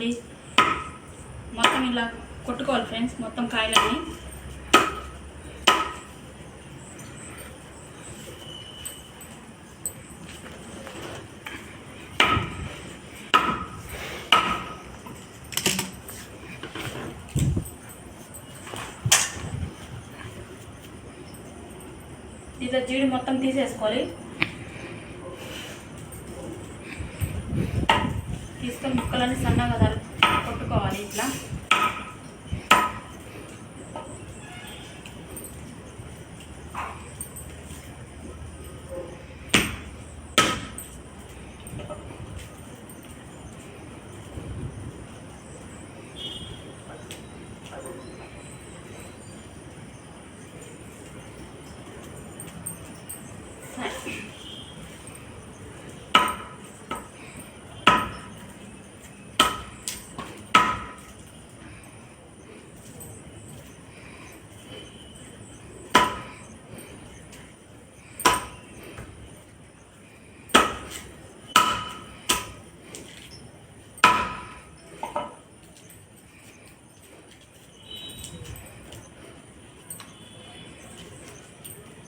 అది మొత్తం ఇలా కొట్టుకోవాలి ఫ్రెండ్స్ మొత్తం కాయలన్నీ. దీంట్లో జీడి మొత్తం తీసేసుకోవాలి. తీసుకొని ముక్కలన్నీ సన్నగా తరు- కొట్టుకోవాలి ఇట్లా.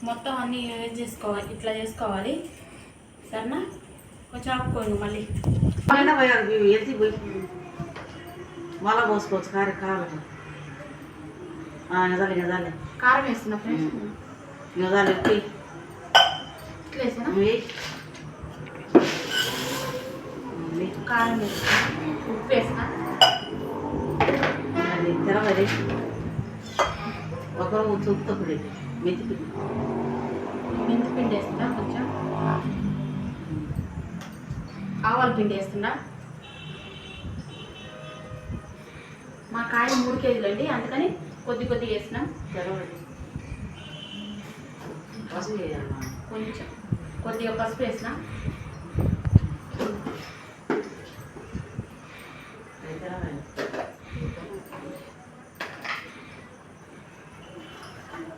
మొత్తం అన్నీ యూజ్ చేసుకోవాలి? ఇట్లా చేసుకోవాలి. సరేనా? కొంచెం ఆపుకోండి మళ్ళీ. అయినా పోయారు ఎత్తి పోయి. మళ్ళా పోసుకోవచ్చు కారు కావాలి నిజాలి నిజాలి. కారం వేస్తున్నా ఫ్రెండ్స్? నిజాలు. వేయి. కారం వేస్తున్నా. ఉప్పు వేసిన తెరవది. ఒకరు చూపుతప్పుడు మెతికి మెంతి పిండి వేస్తున్నా కొంచెం? ఆవాల పిండి వేస్తున్నా మా కాయ మూడు కేజీలు అండి అందుకని కొద్ది కొద్దిగా వేసినాం కొంచెం. కొద్దిగా పసుపు వేసిన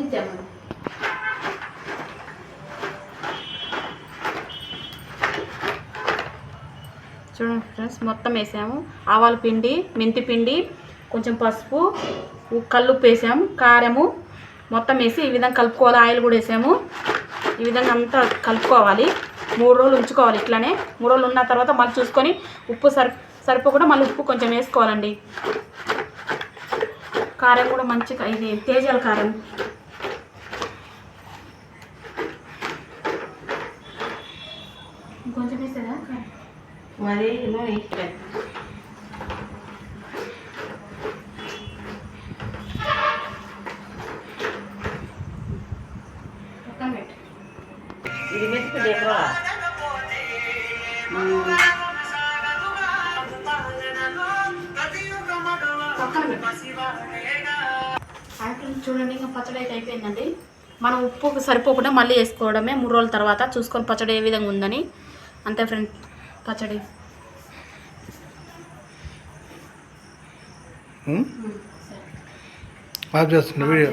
కలిద్దాము చూడండి ఫ్రెండ్స్ మొత్తం వేసాము. ఆవాల పిండి మెంతి పిండి కొంచెం పసుపు ఉ- కల్లుప్పు వేసాము కారము మొత్తం వేసి ఈ విధంగా కలుపుకోవాలి. ఆయిల్ కూడా వేసాము. ఈ విధంగా అంతా కలుపుకోవాలి. మూడు రోజులు ఉంచుకోవాలి ఇట్లానే. మూడు రోజులు ఉన్న తర్వాత మళ్ళీ చూసుకొని ఉప్పు సరి సరిపోకుండా మళ్ళీ ఉప్పు కొంచెం వేసుకోవాలండి. కారం కూడా మంచిగా ఇది తేజాల కారం. మరి నూనె ఇస్తే పక్కన పెట్టు. ఇది మెతికి ఎక్కడ పక్కన పెట్టు. యాపిల్ చూడండి ఇంకా పచ్చడి అయితే అయిపోయిందండి. మనం ఉప్పు సరిపోకుండా మళ్ళీ వేసుకోవడమే. మూడు రోజుల తర్వాత చూసుకొని పచ్చడి ఏ విధంగా ఉందని. అంతే ఫ్రెండ్ పచ్చడి ఉమ్? సరే Hmm? ఆఫ్ చేస్తున్నా వీడియో.